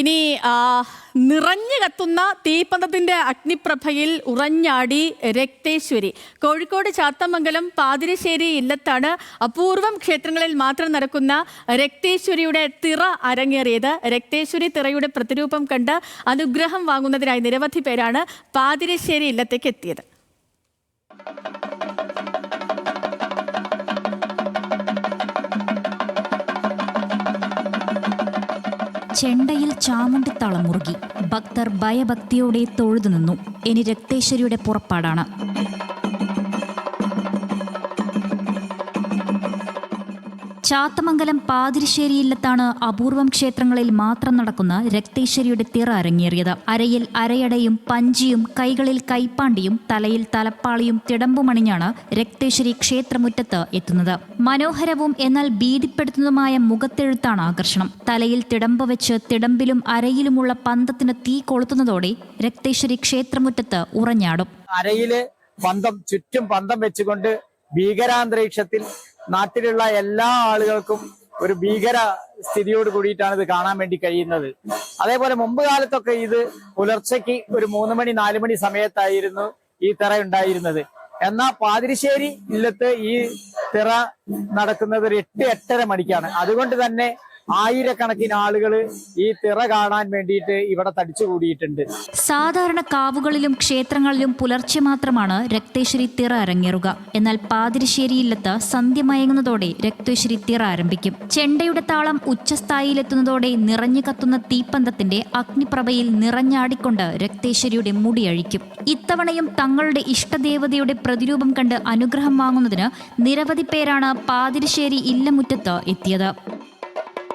ഇനി നിറഞ്ഞു കത്തുന്ന തീപ്പന്തത്തിന്റെ അഗ്നിപ്രഭയിൽ ഉറഞ്ഞാടി രക്തേശ്വരി. കോഴിക്കോട് ചാത്തമംഗലം പാതിരശ്ശേരി ഇല്ലത്താണ് അപൂർവം ക്ഷേത്രങ്ങളിൽ മാത്രം നടക്കുന്ന രക്തേശ്വരിയുടെ തിറ അരങ്ങേറിയത്. രക്തേശ്വരി തിറയുടെ പ്രതിരൂപം കണ്ട് അനുഗ്രഹം വാങ്ങുന്നതിനായി നിരവധി പേരാണ് പാതിരശ്ശേരി ഇല്ലത്തേക്ക് എത്തിയത്. ചെണ്ടയിൽ ചാമുണ്ടി മുറുകി. ഭക്തർ ഭയഭക്തിയോടെ തൊഴുതു നിന്നു. ഇനി രക്തേശ്വരിയുടെ പുറപ്പാടാണ്. ചാത്തമംഗലം പാതിരിശ്ശേരി ഇല്ലത്താണ് അപൂർവം ക്ഷേത്രങ്ങളിൽ മാത്രം നടക്കുന്ന രക്തേശ്വരിയുടെ തിറ അരങ്ങേറിയത്. അരയിൽ അരയടയും പഞ്ചിയും കൈകളിൽ കൈപ്പാണ്ടിയും തലയിൽ തലപ്പാളിയും തിടമ്പുമണിഞ്ഞാണ് രക്തേശ്വരി ക്ഷേത്രമുറ്റത്ത് എത്തുന്നത്. മനോഹരവും എന്നാൽ ഭീതിപ്പെടുത്തുന്നതുമായ മുഖത്തെഴുത്താണ് ആകർഷണം. തലയിൽ തിടമ്പ് വെച്ച് തിടമ്പിലും അരയിലുമുള്ള പന്തത്തിന് തീ കൊളുത്തുന്നതോടെ രക്തേശ്വരി ക്ഷേത്രമുറ്റത്ത് ഉറഞ്ഞാടും. അരയിൽ പന്തം ചുറ്റും പന്തം വെച്ചുകൊണ്ട് ഭീകരാന്തരീക്ഷത്തിൽ നാട്ടിലുള്ള എല്ലാ ആളുകൾക്കും ഒരു ഭീകര സ്ഥിതിയോട് കൂടിയിട്ടാണ് ഇത് കാണാൻ വേണ്ടി കഴിയുന്നത്. അതേപോലെ മുമ്പ് കാലത്തൊക്കെ ഇത് പുലർച്ചയ്ക്ക് ഒരു മൂന്ന് മണി നാല് മണി സമയത്തായിരുന്നു ഈ തിറ ഉണ്ടായിരുന്നത്. എന്നാൽ പാതിരിശ്ശേരി ഇല്ലത്ത് ഈ തിറ നടക്കുന്നത് ഒരു എട്ട് എട്ടര മണിക്കാണ്. അതുകൊണ്ട് തന്നെ ആയിരക്കണക്കിന് ആളുകൾ ഈ തിറ കാണാൻ വേണ്ടിയിട്ട് ഇവിടെ തടിച്ചുകൂടിയിട്ടുണ്ട് സാധാരണ കാവുകളിലും ക്ഷേത്രങ്ങളിലും പുലർച്ചെ മാത്രമാണ് രക്തേശ്വരി തിറ അരങ്ങേറുക. എന്നാൽ പാതിരിശ്ശേരി ഇല്ലത്ത് സന്ധ്യ മയങ്ങുന്നതോടെ രക്തേശ്വരി തിറ ആരംഭിക്കും. ചെണ്ടയുടെ താളം ഉച്ചസ്ഥായിയിലെത്തുന്നതോടെ നിറഞ്ഞു കത്തുന്ന തീപ്പന്തത്തിന്റെ അഗ്നിപ്രഭയിൽ നിറഞ്ഞാടിക്കൊണ്ട് രക്തേശ്വരിയുടെ മുടിയഴിക്കും ഇത്തവണയും തങ്ങളുടെ ഇഷ്ടദേവതയുടെ പ്രതിരൂപം കണ്ട് അനുഗ്രഹം വാങ്ങുന്നതിന് നിരവധി പേരാണ് പാതിരിശ്ശേരി ഇല്ലമുറ്റത്ത് എത്തിയത്.